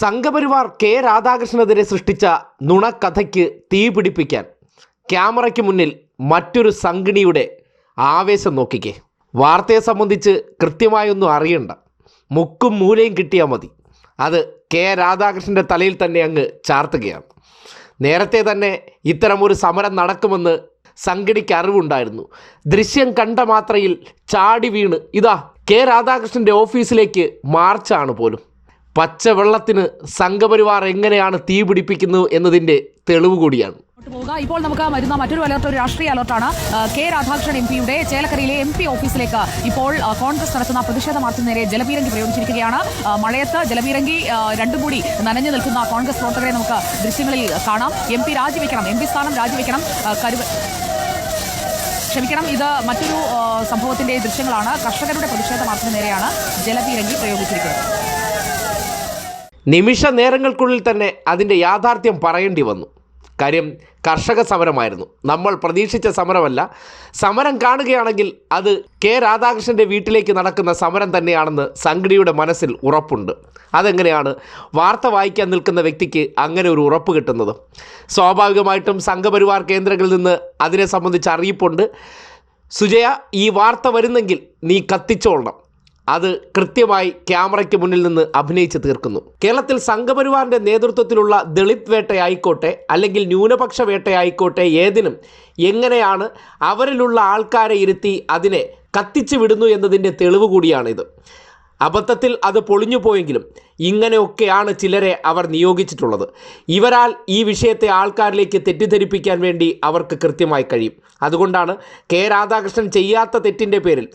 Sangh Parivar K രാധാകൃഷ്ണനെതിരെ സൃഷ്ടിച്ച നുണക്കഥയ്ക്ക് തീ പിടിപ്പിക്കാൻ ക്യാമറയ്ക്ക് മുന്നിൽ മറ്റൊരു സംഘിണിയുടെ ആവേശം നോക്കിക്കേ. വാർത്തയെ സംബന്ധിച്ച് കൃത്യമായൊന്നും അറിയണ്ട. മുക്കും മൂലയും കിട്ടിയാൽ മതി. അത് കെ രാധാകൃഷ്ണന്റെ തലയിൽ തന്നെ അങ്ങ് ചാർത്തുകയാണ്. നേരത്തെ തന്നെ ഇത്തരമൊരു സമരം നടക്കുമെന്ന് സംഘടിക്ക് അറിവുണ്ടായിരുന്നു. ദൃശ്യം കണ്ട മാത്രയിൽ ചാടി വീണ്. ഇതാ കെ രാധാകൃഷ്ണന്റെ ഓഫീസിലേക്ക് മാർച്ചാണ് പോലും. പച്ചവെള്ളത്തിന് സംഘപരിവാർ എങ്ങനെയാണ് തീ പിടിപ്പിക്കുന്നത് എന്നതിന്റെ തെളിവ് കൂടിയാണ്. ഇപ്പോൾ നമുക്ക് വരുന്ന മറ്റൊരു അലർട്ട് ഒരു രാഷ്ട്രീയ അലർട്ടാണ്. കെ രാധാകൃഷ്ണൻ എം പിയുടെ ചേലക്കരയിലെ എം പി ഓഫീസിലേക്ക് ഇപ്പോൾ കോൺഗ്രസ് നടത്തുന്ന പ്രതിഷേധ മാർച്ചിന് നേരെ ജലപീരങ്കി പ്രയോഗിച്ചിരിക്കുകയാണ്. മഴയത്ത് ജലപീരങ്കി രണ്ടും കൂടി നനഞ്ഞു നിൽക്കുന്ന കോൺഗ്രസ് പ്രവർത്തകരെ നമുക്ക് ദൃശ്യങ്ങളിൽ കാണാം. എം പി രാജിവെക്കണം. എം പി സ്ഥാനം രാജിവെക്കണം. കരുവ ക്ഷമിക്കണം. ഇത് മറ്റൊരു സംഭവത്തിന്റെ ദൃശ്യങ്ങളാണ്. കർഷകരുടെ പ്രതിഷേധ മാർച്ചിന് നേരെയാണ് ജലപീരങ്കി പ്രയോഗിച്ചിരിക്കുന്നത്. നിമിഷ നേരങ്ങൾക്കുള്ളിൽ തന്നെ അതിന്റെ യാഥാർത്ഥ്യം പറയേണ്ടി വന്നു. കാര്യം കർഷക സമരമായിരുന്നു. നമ്മൾ പ്രതീക്ഷിച്ച സമരമല്ല. സമരം കാണുകയാണെങ്കിൽ അത് കെ രാധാകൃഷ്ണന്റെ വീട്ടിലേക്ക് നടക്കുന്ന സമരം തന്നെയാണെന്ന് സംഘടിയുടെ മനസ്സിൽ ഉറപ്പുണ്ട്. അതെങ്ങനെയാണ്? വാർത്ത വായിക്കാൻ നിൽക്കുന്ന വ്യക്തിക്ക് അങ്ങനെ ഒരു ഉറപ്പ് കിട്ടുന്നത്? സ്വാഭാവികമായിട്ടും സംഘപരിവാർ കേന്ദ്രങ്ങളിൽ നിന്ന് അതിനെ സംബന്ധിച്ച് അറിയിപ്പുണ്ട്. സുജയ ഈ വാർത്ത വരുന്നെങ്കിൽ നീ കത്തിച്ചോളണം. അത് കൃത്യമായി ക്യാമറയ്ക്ക് മുന്നിൽ നിന്ന് അഭിനയിച്ച് തീർക്കുന്നു. കേരളത്തിൽ സംഘപരിവാറിന്റെ നേതൃത്വത്തിലുള്ള ദളിത് വേട്ടയായിക്കോട്ടെ അല്ലെങ്കിൽ ന്യൂനപക്ഷ വേട്ടയായിക്കോട്ടെ ഏതിനും എങ്ങനെയാണ് അവരിലുള്ള ആൾക്കാരെ ഇരുത്തി അതിനെ കത്തിച്ചു വിടുന്നു എന്നതിന്റെ തെളിവ് കൂടിയാണിത്. അബദ്ധത്തിൽ അത് പൊളിഞ്ഞു പോയെങ്കിലും ഇങ്ങനെയൊക്കെയാണ് ചിലരെ അവർ നിയോഗിച്ചിട്ടുള്ളത്. ഇവരാൽ ഈ വിഷയത്തെ ആൾക്കാരിലേക്ക് തെറ്റിദ്ധരിപ്പിക്കാൻ വേണ്ടി അവർക്ക് കൃത്യമായി കഴിയും. അതുകൊണ്ടാണ് കെ രാധാകൃഷ്ണൻ ചെയ്യാത്ത തെറ്റിന്റെ പേരിൽ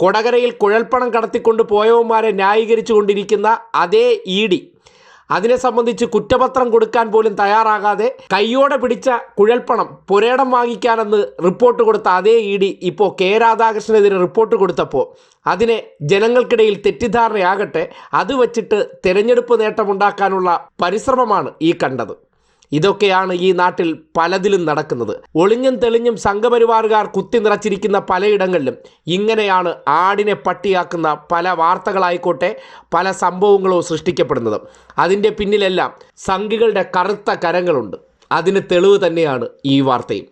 കൊടകരയിൽ കുഴൽപ്പണം കടത്തിക്കൊണ്ട് പോയവന്മാരെ ന്യായീകരിച്ചു കൊണ്ടിരിക്കുന്ന അതേ ഇ ഡി. അതിനെ സംബന്ധിച്ച് കുറ്റപത്രം കൊടുക്കാൻ പോലും തയ്യാറാകാതെ കയ്യോടെ പിടിച്ച കുഴൽപ്പണം പുരേടം വാങ്ങിക്കാനെന്ന് റിപ്പോർട്ട് കൊടുത്ത അതേ ഇ ഡി ഇപ്പോൾ കെ രാധാകൃഷ്ണനെതിരെ റിപ്പോർട്ട് കൊടുത്തപ്പോൾ അതിനെ ജനങ്ങൾക്കിടയിൽ തെറ്റിദ്ധാരണയാകട്ടെ അത് വച്ചിട്ട് തെരഞ്ഞെടുപ്പ് നേട്ടമുണ്ടാക്കാനുള്ള പരിശ്രമമാണ് ഈ കണ്ടത്. ഇതൊക്കെയാണ് ഈ നാട്ടിൽ പലതിലും നടക്കുന്നത്. ഒളിഞ്ഞും തെളിഞ്ഞും സംഘപരിവാറുകാർ കുത്തി നിറച്ചിരിക്കുന്ന പലയിടങ്ങളിലും ഇങ്ങനെയാണ് ആടിനെ പട്ടിയാക്കുന്ന പല വാർത്തകളായിക്കോട്ടെ പല സംഭവങ്ങളോ സൃഷ്ടിക്കപ്പെടുന്നത്. അതിന്റെ പിന്നിലെല്ലാം സംഘികളുടെ കറുത്ത കരങ്ങളുണ്ട്. അതിന് തെളിവ് തന്നെയാണ് ഈ വാർത്തയും.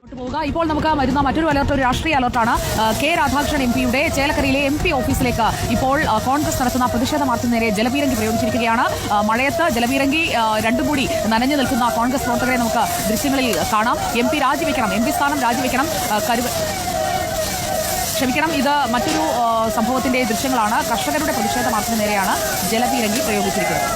ഇപ്പോൾ നമുക്ക് വരുന്ന മറ്റൊരു അലർട്ട് ഒരു രാഷ്ട്രീയ അലർട്ടാണ് കെ രാധാകൃഷ്ണൻ എം പിയുടെ ചേലക്കരയിലെ എം പി ഓഫീസിലേക്ക് ഇപ്പോൾ കോൺഗ്രസ് നടത്തുന്ന പ്രതിഷേധ മാർച്ചിന് നേരെ ജലപീരങ്കി പ്രയോഗിച്ചിരിക്കുകയാണ്. മഴയത്ത് ജലപീരങ്കി രണ്ടും കൂടി നനഞ്ഞു നിൽക്കുന്ന കോൺഗ്രസ് പ്രവർത്തകരെ നമുക്ക് ദൃശ്യങ്ങളിൽ കാണാം. എം പി രാജിവെക്കണം. എം പി സ്ഥാനം രാജിവെക്കണം. കരുവ ക്ഷമിക്കണം. ഇത് മറ്റൊരു സംഭവത്തിന്റെ ദൃശ്യങ്ങളാണ്. കർഷകരുടെ പ്രതിഷേധ മാർച്ചിന് നേരെയാണ് ജലപീരങ്കി പ്രയോഗിച്ചിരിക്കുന്നത്.